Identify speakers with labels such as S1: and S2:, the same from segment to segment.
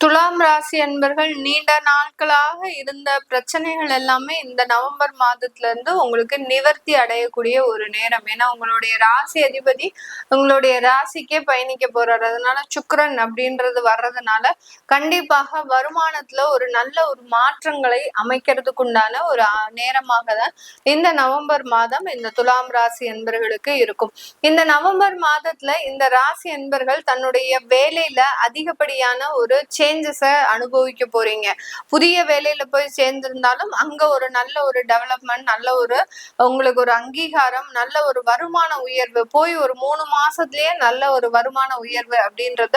S1: துலாம் ராசி அன்பர்கள் நீண்ட நாட்களாக இருந்த பிரச்சனைகள் எல்லாமே இந்த நவம்பர் மாதத்துல இருந்து உங்களுக்கு நிவர்த்தி அடையக்கூடிய ஒரு நேரம். ஏன்னா உங்களுடைய ராசி அதிபதி உங்களுடைய ராசிக்கே பயணிக்க போறாரு. அதனால சுக்கரன் அப்படின்றது வர்றதுனால கண்டிப்பாக வருமானத்துல ஒரு நல்ல ஒரு மாற்றங்களை அமைக்கிறதுக்கு உண்டான ஒரு நேரமாக தான் இந்த நவம்பர் மாதம் இந்த துலாம் ராசி என்பர்களுக்கு இருக்கும். இந்த நவம்பர் மாதத்துல இந்த ராசி என்பர்கள் தன்னுடைய வேலையில அதிகப்படியான ஒரு சேஞ்சஸை அனுபவிக்க போறீங்க. புதிய வேலையில போய் சேர்ந்திருந்தாலும் அங்க ஒரு நல்ல ஒரு டெவலப்மெண்ட் நல்ல ஒரு உங்களுக்கு ஒரு அங்கீகாரம் நல்ல ஒரு வருமான உயர்வு போய் ஒரு மூணு மாசத்துலயே நல்ல ஒரு வருமான உயர்வு அப்படின்றத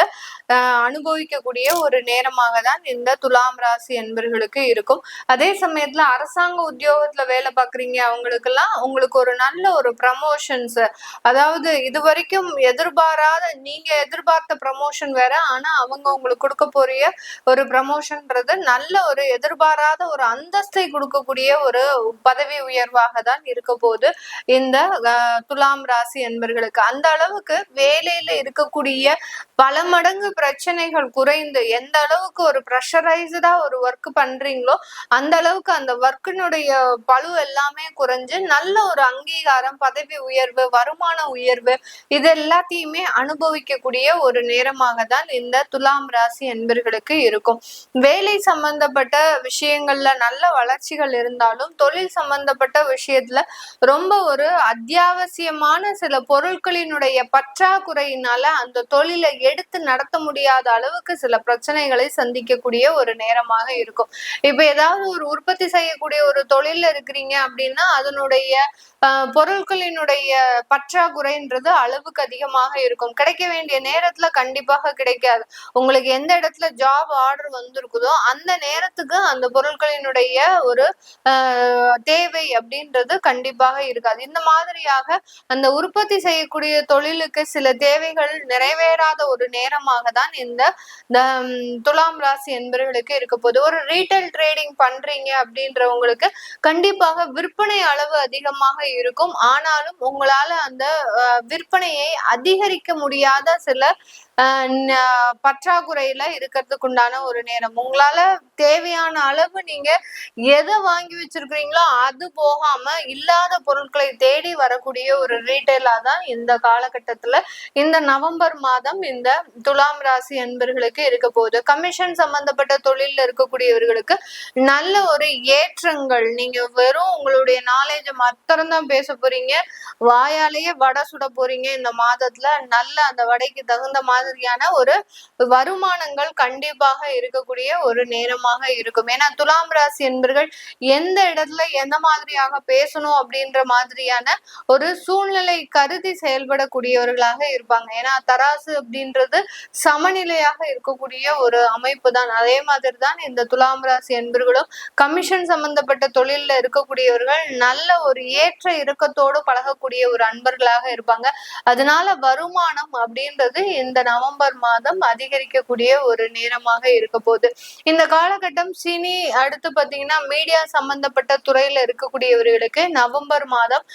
S1: ஆஹ், அனுபவிக்கக்கூடிய ஒரு நேரமாக தான் இந்த துலாம் ராசி என்பர்களுக்கு இருக்கும். அதே சமயத்துல அரசாங்க உத்தியோகத்துல வேலை பார்க்குறீங்க அவங்களுக்கெல்லாம் உங்களுக்கு ஒரு நல்ல ஒரு ப்ரமோஷன்ஸ் அதாவது இது வரைக்கும் எதிர்பாராத நீங்க எதிர்பார்த்த ப்ரமோஷன் வேற ஆனா அவங்க உங்களுக்கு கொடுக்க கொடுக்கக்கூடிய ஒரு ப்ரமோஷன்ன்றது நல்ல ஒரு எதிர்பாராத ஒரு அந்தஸ்தை கொடுக்கக்கூடிய ஒரு பதவி உயர்வாக தான் இருக்க போது இந்த துலாம் ராசி என்பர்களுக்கு. அந்த அளவுக்கு வேலையில இருக்கக்கூடிய பல மடங்கு பிரச்சனைகள் குறைந்து எந்த அளவுக்கு ஒரு ப்ரெஷரைஸ்டா ஒரு ஒர்க் பண்றீங்களோ அந்த அளவுக்கு அந்த ஒர்க்கினுடைய பழு எல்லாமே குறைஞ்சு நல்ல ஒரு அங்கீகாரம் பதவி உயர்வு வருமான உயர்வு இது எல்லாத்தையுமே அனுபவிக்கக்கூடிய ஒரு நேரமாக தான் இந்த துலாம் ராசி என்பர்களுக்கு இருக்கும். வேலை சம்பந்தப்பட்ட விஷயங்கள்ல நல்ல வளர்ச்சிகள் இருந்தாலும் தொழில் சம்பந்தப்பட்ட விஷயத்துல ரொம்ப ஒரு அத்தியாவசியமான சில பொருட்களினுடைய பற்றாக்குறையினால அந்த தொழிலை எடுத்து நடத்த முடியாத அளவுக்கு சில பிரச்சனைகளை சந்திக்கக்கூடிய ஒரு நேரமாக இருக்கும். இப்ப ஏதாவது ஒரு உற்பத்தி செய்யக்கூடிய ஒரு தொழில இருக்கிறீங்க அப்படின்னா அதனுடைய ஆஹ், பொருட்களினுடைய பற்றாக்குறைன்றது அளவுக்கு அதிகமாக இருக்கும். கிடைக்க வேண்டிய நேரத்துல கண்டிப்பாக கிடைக்காது. உங்களுக்கு எந்த இடத்துல ஜாப் ஆர்டர் வந்திருக்குதோ அந்த நேரத்துக்கு அந்த பொருட்களினுடைய ஒரு ஆஹ், தேவை அப்படின்றது கண்டிப்பாக இருக்காது. இந்த மாதிரியாக அந்த உற்பத்தி செய்யக்கூடிய தொழிலுக்கு சில தேவைகள் நிறைவேறாத ஒரு நேரமாக தான் இந்த துலாம் ராசி என்பவர்களுக்கு இருக்க போது ஒரு ரீட்டைல் ட்ரேடிங் பண்றீங்க அப்படின்றவங்களுக்கு கண்டிப்பாக விற்பனை அளவு அதிகமாக இருக்கும். ஆனாலும் உங்களால அந்த அஹ், விற்பனையை அதிகரிக்க முடியாத சில பற்றாக்குறையில ந- பற்றாக்குறையில உண்டான ஒரு நேரம். உங்களால தேவையான அளவு நீங்க எதை வாங்கி வச்சிருக்கிறீங்களோ அது போகாம இல்லாத பொருட்களை தேடி வரக்கூடிய ஒரு ரீட்டைலா தான் இந்த காலகட்டத்துல இந்த நவம்பர் மாதம் இந்த துலாம் ராசி அன்பர்களுக்கு இருக்க போகுது. கமிஷன் சம்பந்தப்பட்ட தொழில இருக்கக்கூடியவர்களுக்கு நல்ல ஒரு ஏற்றங்கள். நீங்க வெறும் உங்களுடைய நாலேஜ் மாத்திரம் தான் பேச போறீங்க. வாயாலேயே வடை சுட போறீங்க. இந்த மாதத்துல நல்ல அந்த வடைக்கு தகுந்த மாதிரியான ஒரு வருமானங்கள் கண்டிப்பாக இருக்கக்கூடிய ஒரு நேரமாக இருக்கும். ஏன்னா துலாம் ராசி என்பர்கள் எந்த இடத்துல எந்த மாதிரியாக பேசணும் அப்படின்ற மாதிரியான ஒரு சூழ்நிலை கருதி செயல்படக்கூடியவர்களாக இருப்பாங்க. ஏன்னா தராசு அப்படின்றது சமநிலையாக இருக்கக்கூடிய ஒரு அமைப்பு தான். அதே மாதிரி தான் இந்த துலாம் ராசி என்பர்களும் கமிஷன் சம்பந்தப்பட்ட தொழில்ல இருக்கக்கூடியவர்கள் நல்ல ஒரு ஏற்ற இறக்கத்தோடு பழகக்கூடிய ஒரு அன்பர்களாக இருப்பாங்க. அதனால வருமானம் அப்படின்றது இந்த நவம்பர் மாதம் அதிகரிக்கக்கூடிய ஒரு நேரம். நேரமாக இருக்க போகுது இந்த காலகட்டம் சினி அடுத்து பாத்தீங்கன்னா மீடியா சம்பந்தப்பட்ட துறையில இருக்கக்கூடியவர்களுக்கு நவம்பர் மாதம்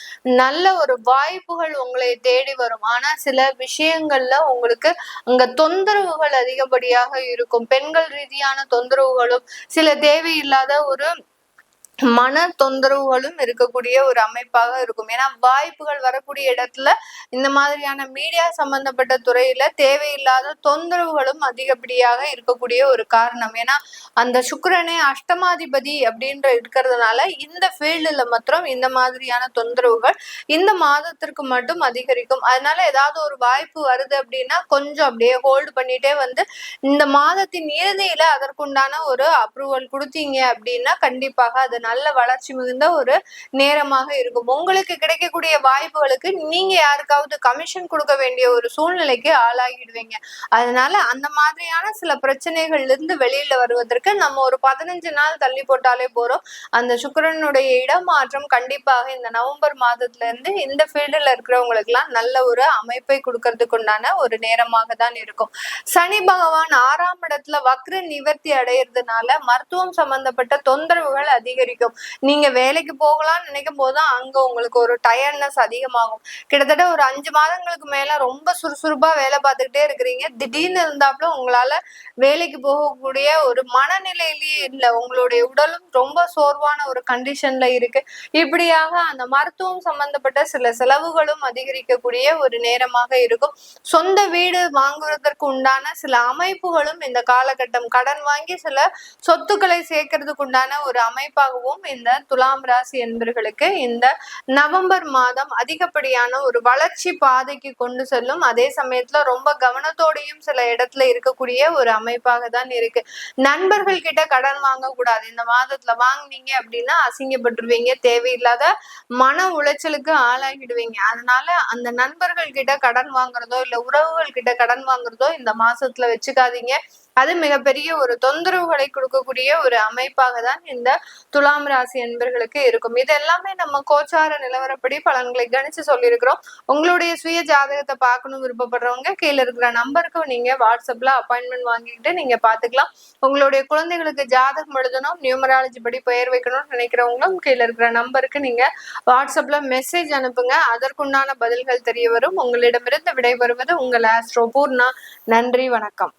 S1: நல்ல ஒரு வாய்ப்புகள் உங்களை தேடி வரும். ஆனா சில விஷயங்கள்ல உங்களுக்கு அங்க தொந்தரவுகள் அதிகப்படியாக இருக்கும். பெண்கள் ரீதியான தொந்தரவுகளும் சில தேவையில்லாத ஒரு மன தொந்தரவுகளும் இருக்கக்கூடிய ஒரு அமைப்பாக இருக்கும். ஏன்னா வாய்ப்புகள் வரக்கூடிய இடத்துல இந்த மாதிரியான மீடியா சம்பந்தப்பட்ட துறையில தேவையில்லாத தொந்தரவுகளும் அதிகப்படியாக இருக்கக்கூடிய ஒரு காரணம். ஏன்னா அந்த சுக்கரனே அஷ்டமாதிபதி அப்படின்ற இருக்கிறதுனால இந்த ஃபீல்டுல மாத்திரம் இந்த மாதிரியான தொந்தரவுகள் இந்த மாதத்திற்கு மட்டும் அதிகரிக்கும். அதனால ஏதாவது ஒரு வாய்ப்பு வருது அப்படின்னா கொஞ்சம் அப்படியே ஹோல்டு பண்ணிட்டே வந்து இந்த மாதத்தின் இறுதியில அதற்குண்டான ஒரு அப்ரூவல் கொடுத்தீங்க அப்படின்னா கண்டிப்பாக அது நல்ல வளர்ச்சி மிகுந்த ஒரு நேரமாக இருக்கும். உங்களுக்கு கிடைக்கக்கூடிய வாய்ப்புகளுக்கு நீங்க யாருக்காவது கமிஷன் கொடுக்க வேண்டிய ஒரு சூழ்நிலைக்கு ஆளாகிடுவீங்க. அதனால அந்த மாதிரியான சில பிரச்சனைகள்ல இருந்து வெளியில வருவதற்கு நம்ம ஒரு பதினஞ்சு நாள் தள்ளி போட்டாலே போறோம். அந்த சுக்கரனுடைய இடமாற்றம் கண்டிப்பாக இந்த நவம்பர் மாதத்துல இருந்து இந்த ஃபீல்டுல இருக்கிறவங்களுக்கு எல்லாம் நல்ல ஒரு அமைப்பை கொடுக்கறதுக்கு உண்டான ஒரு நேரமாக தான் இருக்கும். சனி பகவான் ஆறாம் இடத்துல வக்ர நிவர்த்தி அடையிறதுனால மருத்துவம் சம்பந்தப்பட்ட தொந்தரவுகள் அதிகரிக்கும். நீங்க வேலைக்கு போகலாம்னு நினைக்கும் போதுதான் அங்க உங்களுக்கு ஒரு டயர்ட்னஸ் அதிகமாகும். கிட்டத்தட்ட ஒரு அஞ்சு மாதங்களுக்கு மேல ரொம்ப சுறுசுறுப்பா வேலை பார்த்துக்கிட்டே இருக்கிறீங்க. திடீர்னு இருந்தாப்புல உங்களால வேலைக்கு போகக்கூடிய ஒரு மனநிலையிலேயே இல்லை. உங்களுடைய உடலும் ரொம்ப சோர்வான ஒரு கண்டிஷன்ல இருக்கு. இப்படியாக அந்த மருத்துவம் சம்பந்தப்பட்ட சில செலவுகளும் அதிகரிக்கக்கூடிய ஒரு நேரமாக இருக்கும். சொந்த வீடு வாங்குவதற்கு உண்டான சில அமைப்புகளும் இந்த காலகட்டம் கடன் வாங்கி சில சொத்துக்களை சேர்க்கறதுக்கு உண்டான ஒரு அமைப்பாகவும் இந்த துலாம் ராசி என்பர்களுக்கு இந்த நவம்பர் மாதம் அதிகப்படியான ஒரு வளர்ச்சி பாதைக்கு கொண்டு செல்லும். அதே சமயத்துல ரொம்ப கவனத்தோடையும் சில இடத்துல இருக்கக்கூடிய ஒரு அமைப்பாக தான் இருக்கு. நண்பர்கள் கிட்ட கடன் வாங்க கூடாது இந்த மாதத்துல வாங்கினீங்க அப்படின்னா அசிங்கப்பட்டுருவீங்க. தேவையில்லாத மன உளைச்சலுக்கு ஆளாகிடுவீங்க. அதனால அந்த நண்பர்கள் கிட்ட கடன் வாங்குறதோ இல்ல உறவுகள் கிட்ட கடன் வாங்குறதோ இந்த மாசத்துல வச்சுக்காதீங்க. அது மிகப்பெரிய ஒரு தொந்தரவுகளை கொடுக்கக்கூடிய ஒரு அமைப்பாக தான் இந்த துலா துலாம் ராசி என்பர்களுக்கு இருக்கும். இது எல்லாமே நம்ம கோச்சார நிலவரப்படி பலன்களை கணிச்சு சொல்லியிருக்கிறோம். உங்களுடைய சுய ஜாதகத்தை பார்க்கணும் விருப்பப்படுறவங்க கீழே இருக்கிற நம்பருக்கு நீங்க வாட்ஸ்அப்ல அப்பாயின்மெண்ட் வாங்கிக்கிட்டு நீங்க பாத்துக்கலாம் உங்களுடைய குழந்தைகளுக்கு ஜாதகம் எழுதணும் நியூமராலஜி படி பெயர் வைக்கணும்னு நினைக்கிறவங்களும் கீழே இருக்கிற நம்பருக்கு நீங்க வாட்ஸ்அப்ல மெசேஜ் அனுப்புங்க. அதற்குண்டான பதில்கள் தெரிய வரும். உங்களிடமிருந்து விடைபெறுவது உங்கள் ஆஸ்ட்ரோ பூர்ணா நன்றி வணக்கம்.